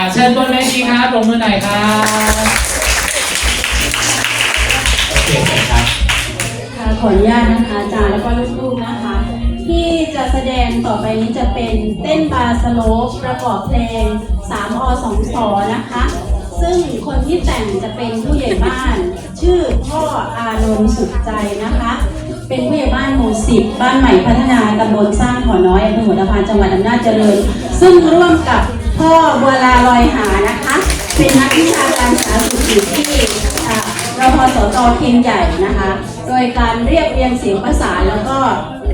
อ่าเชิญบนเวทีครับลงมือหน่อยครับโอเคครับค่ะขออนุญาตนะคะอาจารย์แล้วก็ลูกๆนะคะ ที่จะแสดงต่อไปนี้จะเป็นเต้นบาสโลปประกอบเพลง 3 อ 2 สอนะคะ ซึ่งคนที่แต่งจะเป็นผู้ใหญ่บ้าน ชื่อพ่ออานนท์สุดใจนะคะ เป็นผู้ใหญ่บ้านหมู่สิบบ้านใหม่พัฒนาตำบลสร้างขอน้อยอำเภอหัวตะพานจังหวัดอำนาจเจริญ ซึ่งร่วมกับ พ่อบัวลาลอยหานะคะ เป็นนักวิชาการสาธารณสุขอยู่ที่รพสตเพียงใหญ่นะคะ โดยการเรียบเรียงเสียงประสานแล้วก็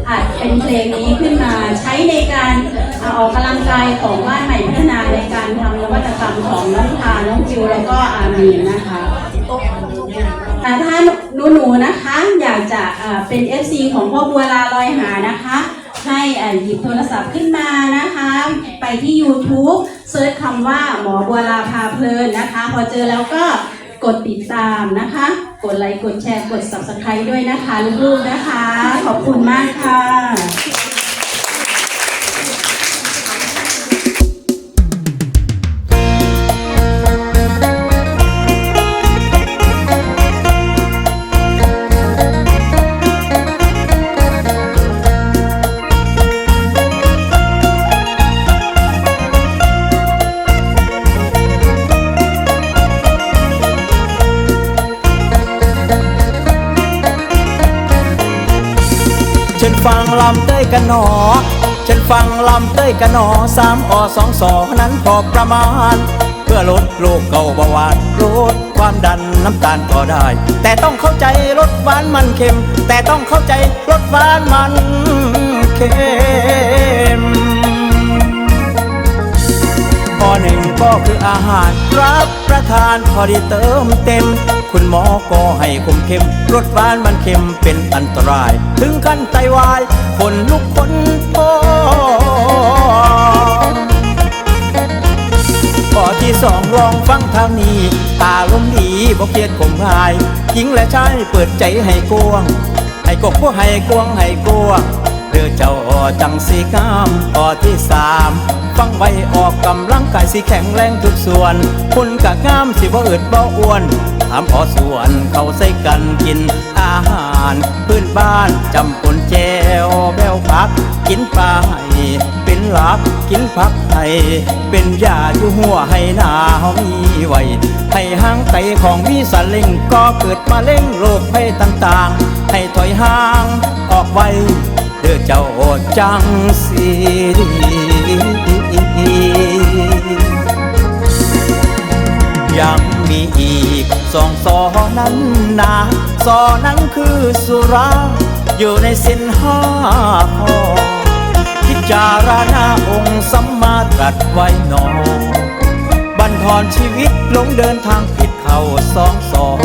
อัดเป็นเพลงนี้ขึ้นมาใช้ในการอออกกำลังกายของบ้านใหม่พัฒนาในการทำนวัตกรรมของน้องทาน้องจิวแล้วก็อามีนนะคะอ่ถ้าหนูๆนะคะอยากจะเป็น FC ของพ่อบัวลาลอยหานะคะ ให้หยิบโทรศัพท์ขึ้นมานะคะ ที่ YouTube เซิร์ชคำว่าหมอบัวลาพาเพลินนะคะ พอเจอแล้วก็กดติดตามนะคะ กดไลค์ กดแชร์ กด Subscribe ด้วยนะคะ ลูกๆนะคะ ขอบคุณมากค่ะ กันหนอ ฉันฟังลำเต้ยกันหนอสามอสองสอนั้นพอประมาณ เพื่อลดโรคเก่าเบาหวานลดความดันน้ำตาลก็ได้ แต่ต้องเข้าใจรสหวานมันเค็ม แต่ต้องเข้าใจรสหวานมันเค็มข้อหนึ่งก็คืออาหารรับประทานพอดีเติมเต็ม คุณหมอก็ให้คมเข้มรสหวานมันเค็มเป็นอันตราย ถึงขั้นไตวาย คนลุกคนพอข้อที่สองลองฟังทางนี้ ตาลมดีบ่เครียดข่มหาย หญิงและชายเปิดใจให้กวง ให้กบผู้ให้กวงให้กวงเดือเจ้าจังสีงามข้อที่สามฟังไว้ออกกำลังกายสิแข็งแรงทุกส่วน คุณกะงามสิบ่อึดบ่อ้วน ถามพอส่วนเขาใส่กันกินอาหารพื้นบ้านจำปนแจวแบวผัก กินปลาให้เป็นหลักกินผักให้เป็นยาอยู่หัวให้หนาเฮามีไว้ให้ห่างไกลของมีสลิงก็เกิดมาเล่งโรคภัยต่างๆ ให้ถอยห่างออกไว้เด้อเจ้าจังสียัง มีอีกสองซอนั้นนะซอนั้นคือสุรา อยู่ในส้นห้าข้อพิจารณาองค์สัมมาตรัสไว้หนอ บันทอนชีวิตลงเดินทางผิดเข้าสองสอง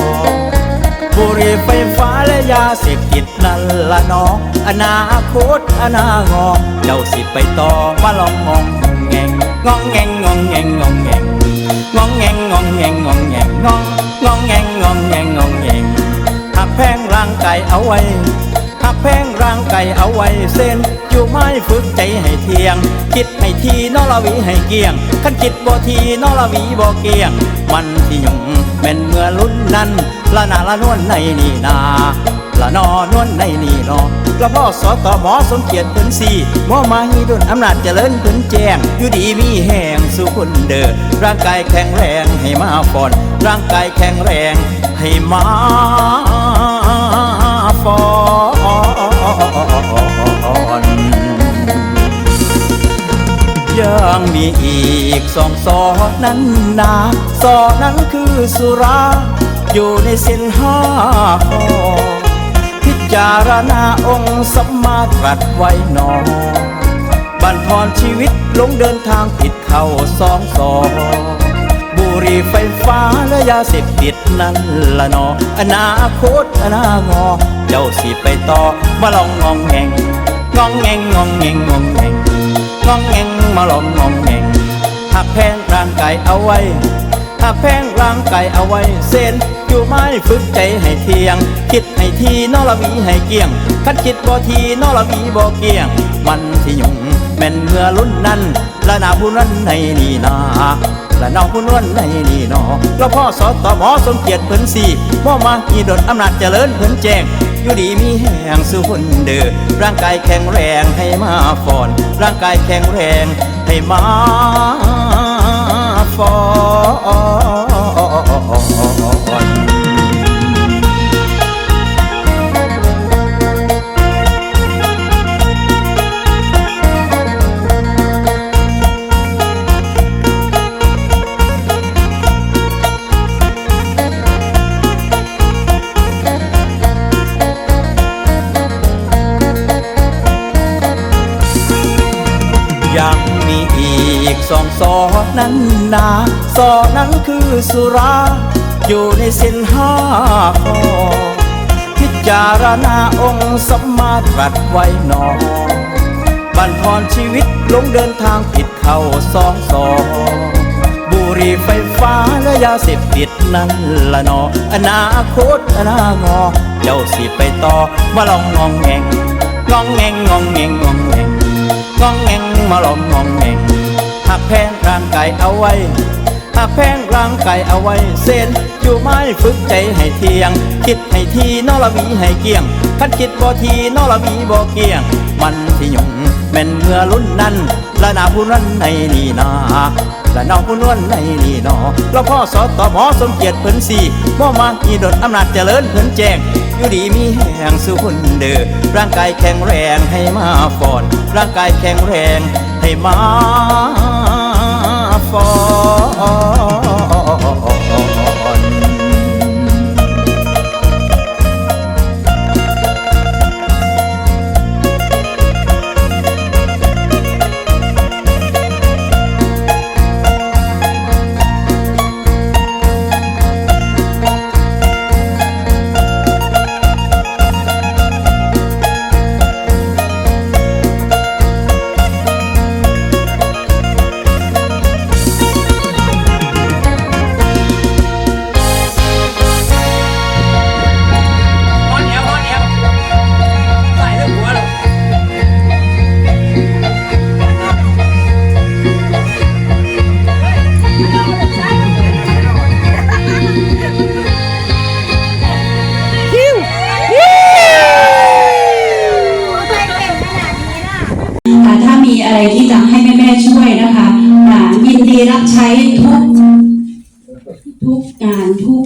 บุรีไฟฟ้าและยาเสพติดนั่นละเนองอนาคตอนาคตเจ้าสิไปต่อมาลองงองงงงงแงงงงแงงงงแงง งองแงงงองแงงงองแงงงองงองแงงงองแงงงองแงงหักแพงร่างกายเอาไว้หักแพงร่างกายเอาไว้เส้นอยู่ไม่ฝึกใจให้เที่ยง คิดให้ทีนอละวีให้เกี่ยงขันคิดบ่ทีนอละวีบ่เกี่ยง มันที่ยุ่งแม่นเมื่อลุ้นนั้นละนาละนวลในนี่นา ละนอนวลในนี่นอละพ่อสอต่อหมอสมเกียรติเป็นสี่หมอมาฮีดุนอำนาจเจริญขึ้นแจ้ง อยู่ดีมีแห่งสู่คนเดินร่างกายแข็งแรงให้มาฟอน ร่างกายแข็งแรงให้มาฟอนยังมีอีกสองซอนั้นนาซอนั้นคือสุรา อยู่ในเส้นห้าข้อ จารณาองค์สัมมาตรัสไว้หนอบันทอนชีวิตลงเดินทางผิดเข้าสองซองบุรีไฟฟ้าและยาเสพติดนั่นละนออนาคตอนาคตเจ้าสิไปต่อมาลองงองแงงงองแงงงองแงงงองแงงงองแงงมาลองงองแงงหักแพงร่างกายเอาไว้หักแพงร่างกายเอาไว้เส้น อยู่ไม้ฝึกใจให้เที่ยง คิดให้ทีนอละวีให้เกี่ยงคันคิดบ่ทีนอละวีบ่เกี่ยง มันที่ยุ่งแม่นเมื่อลุ้นนั้นละนาผู้นั้นในนี่นาและน้องผู้นวลในนี่นอแล้วพ่อสอต่อหมอสมเกียรติเพิ่นสี่พ่อมาอีดดอำนาจเจริญเพิ่นแจ้งอยู่ดีมีแห่งสุคนเดือร่างกายแข็งแรงให้มาฟอน ร่างกายแข็งแรงให้มาฟอน มีอีกสองซอนั้นนาซอนั้นคือสุรา อยู่ในเส้นห้าคอพิจารณาองค์สัมมาตรัสไว้หนอบันทอนชีวิตลงเดินทางผิดเข้าสองสอบุรีไฟฟ้าและยาเสพติดนั่นละนออนาคตอนางอเจ้าสิไปต่อมาลองงองแงงงองแงงงองแงงงองแงง งองแงงมาลองงองแงงหักแพงร่างกายเอาไว้หักแพงร่างกายเอาไว้เส้นอยู่ไม้ฝึกใจให้เที่ยง คิดให้ทีนอละวีให้เกี่ยงคันคิดบ่ทีนอละวีบ่เกี่ยง มันที่ยงแม่นเมื่อรุ่นนั้นและนาผู้นั้นในนี่นา และน้องผู้นวลในนี่นอเราพ่อสอต่อหมอสมเกียรติเพิ่นสี่มอมาอีดดอำนาจเจริญเพิ่นแจ้งอยู่ดีมีแห่งสุคนเดือร่างกายแข็งแรงให้มาฟอน ร่างกายแข็งแรงให้มาฟอน ถ้ามีอะไรที่จะให้แม่ๆช่วยนะคะอ่ายินดีรับใช้ทุก ทุกงานทุก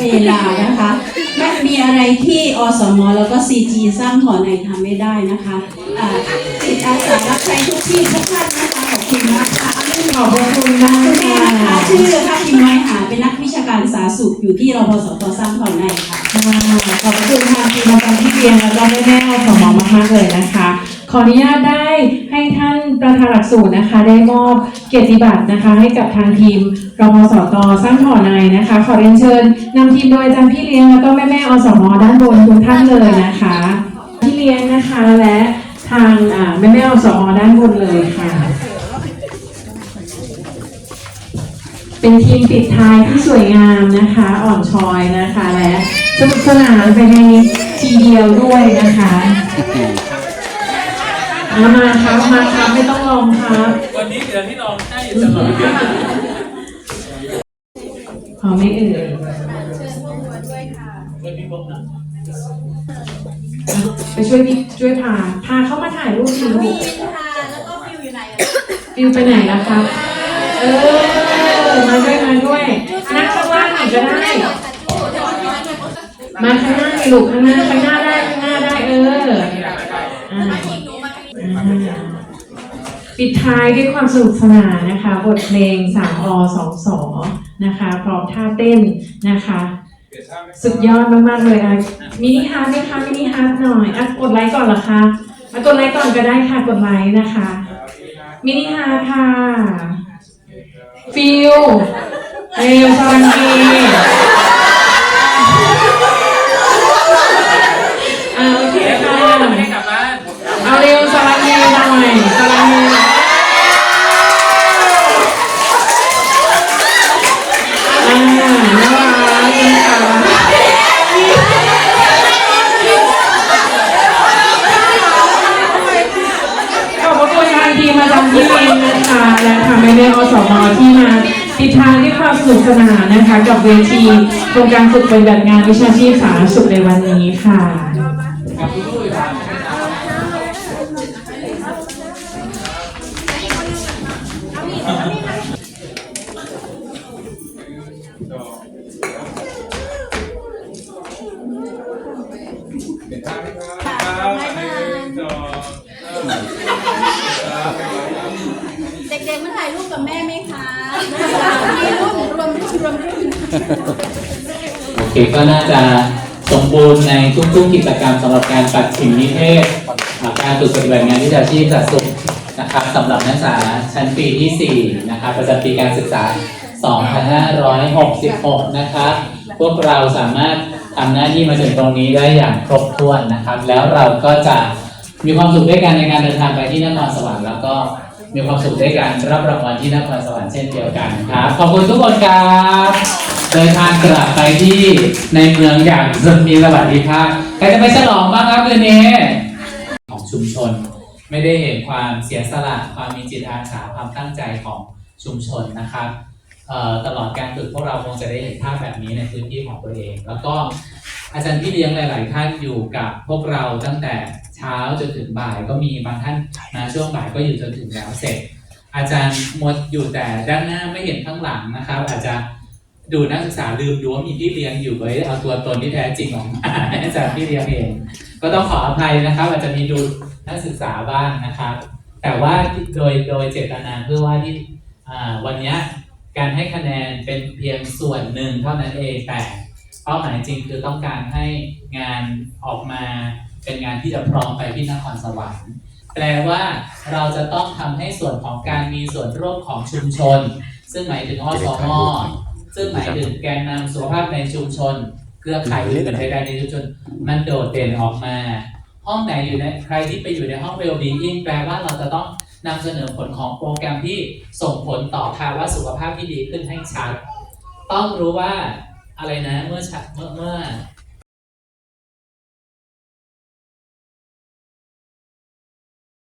เวลานะคะไม่มีอะไรที่อสมแล้วก็ซีจีสร้างถอนในทำไม่ได้นะคะอ่าจิตอาสารับใช้ทุกที่ทุกท่านนะคะขอบคุณนะคะขอบพระคุณมากคุณแม่ค่ะนะคะชื่อท่านพิมพ์ไว้หาเป็นนักวิชาการสาธารณสุขอยู่ที่รพสตสร้างถอนในค่ะค่ะขอบพระคุณทางทีมงานที่เรียนแล้วก็แม่แม่ๆของหมอมากๆเลยนะคะข ออนุญาตได้ให้ท่านประธานหลักสูตรนะคะ ได้มอบเกียรติบัตรนะคะ ให้กับทางทีมรพสตสร้างถอนในนะคะ ขอเรียนเชิญนำทีมโดยอาจารย์พี่เลี้ยงแล้วก็แม่แม่อสมด้านบนทุกท่านเลยนะคะพี่เลี้ยงนะคะและทางแม่แม่อสมด้านบนเลยค่ะ เป็นทีมปิดท้ายที่สวยงามนะคะ อ่อนช้อยนะคะ และสนุกสนานไปในทีเดียวด้วยนะคะ มาครับมาครับไม่ต้องลองครับวันนี้เดี๋ยวที่ลองให้อยู่ตลอดพอไม่เอ่ยวันนี้ผมนะไปช่วยพี่ช่วยพาพาเข้ามาถ่ายรูปสิลูกค่ะแล้วก็ฟิวอยู่ไหนฟิวไปไหนแล้วครับเออมาด้วยมาด้วยนั่งข้างล่างหน่อยก็ได้มาข้างหน้าลูกข้างหน้าข้างหน้าได้ข้างหน้าได้เออ ปิดท้ายด้วยความสนุกสนานนะคะ บทเพลง3อ2สอนะคะ พร้อมท่าเต้นนะคะ สุดยอดมากๆเลยอะมินิฮาร์ดไหมคะมินิฮาร์ดหน่อยอะกดไลค์ก่อนเหรอคะอะกดไลค์ก่อนก็ได้ค่ะกดไลค์นะคะมินิฮาร์ดค่ะฟิลเอลซาลังเก สนุกสนานะคะ กับเวทีโครงการฝึกปฏิบัติงานวิชาชีพสาธารณสุขในวันนี้ค่ะเด็กๆมาถ่ายรูปกับแม่ไหมคะ โอเคก็น่าจะสมบูรณ์ในทุกๆกิจกรรมสำหรับการปัดฉิมนิเทศการฝึกปฏิบัติงานวิชาชีพสัตว์สุขนะครับสำหรับนักศึกษาชั้นปีที่ 4 นะครับประจำปีการศึกษา 2566 นะครับ พวกเราสามารถทำหน้าที่มาถึงตรงนี้ได้อย่างครบถ้วนนะครับ แล้วเราก็จะมีความสุขด้วยกันในการเดินทางไปที่นครสวรรค์แล้วก็ มีความสุขด้วยกันรับรางวัลที่นครสวรรค์เช่นเดียวกันครับขอบคุณทุกคนครับเดินทางกลับไปที่ในเมืองอย่างมีสวัสดิภาพใครจะไปฉลองบ้างครับคืนนี้ของชุมชน ไม่ได้เห็นความเสียสละความมีจิตอาสาความตั้งใจของชุมชนนะครับตลอดการฝึกพวกเราคงจะได้เห็นภาพแบบนี้ในพื้นที่ของตัวเอง แล้วก็ อาจารย์พี่เลี้ยงหลาย ๆ ท่านอยู่กับพวกเราตั้งแต่เช้าจนถึงบ่ายก็มีบางท่านมาช่วงบ่ายก็อยู่จนถึงแล้วเสร็จ อาจารย์มดอยู่แต่ด้านหน้าไม่เห็นข้างหลังนะครับ อาจจะดูนักศึกษาลืมดูว่ามีพี่เลี้ยงอยู่ไว้เอาตัวตนที่แท้จริงของให้อาจารย์พี่เลี้ยงเอง ก็ต้องขออภัยนะครับ อาจจะมีดูนักศึกษาบ้างนะครับ แต่ว่าโดยโดยเจตนาเพื่อว่าที่อ่าวันเนี้ยการให้คะแนนเป็นเพียงส่วนหนึ่งเท่านั้นเองแต่ เป้าหมายจริงคือต้องการให้งานออกมาเป็นงานที่จะพร้อมไปที่นครสวรรค์ แปลว่าเราจะต้องทำให้ส่วนของการมีส่วนร่วมของชุมชน ซึ่งหมายถึงอสมซึ่งหมายถึงแกนนำสุขภาพในชุมชนเครือข่ายอื่นใดในชุมชน มันโดดเด่นออกมา ห้องไหนอยู่ในใครที่ไปอยู่ในห้อง well-being แปลว่าเราจะต้องนำเสนอผลของโปรแกรมที่ส่งผลต่อภาวะสุขภาพที่ดีขึ้นให้ชัด ต้องรู้ว่า อะไรนะ เมื่อเมื่อเมื่อ